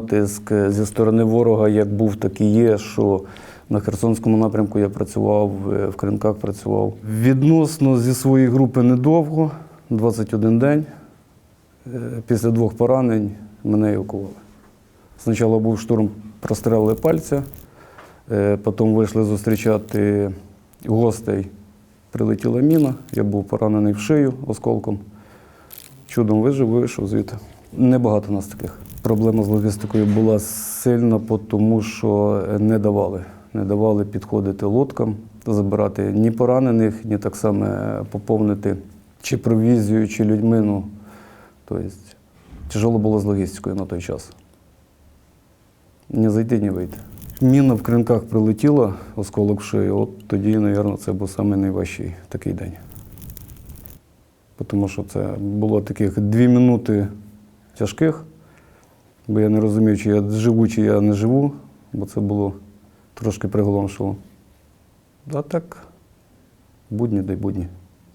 натиск зі сторони ворога як був, так і є, що на Херсонському напрямку я працював, е, в Кринках працював. Відносно зі своєї групи недовго, 21 день. Е, Після двох поранень мене евакували. Спочатку був штурм, прострелили пальця, е, потім вийшли зустрічати гостей. Прилетіла міна, я був поранений в шию осколком. Чудом вижив, вийшов звідти. Небагато нас таких. Проблема з логістикою була сильна, тому що не давали. Не давали підходити лодкам, забирати ні поранених, ні так само поповнити чи провізію, чи людьми. Ну, тобто, тяжело було з логістикою на той час. Ні зайти, ні вийти. Міна в кринках прилетіла, осколок в шию. От тоді, мабуть, це був найважчий такий день. Тому що це було таких дві минути тяжких, бо я не розумів, чи я живу, чи я не живу, бо це було трошки приголомшило. А так, будні дай будні.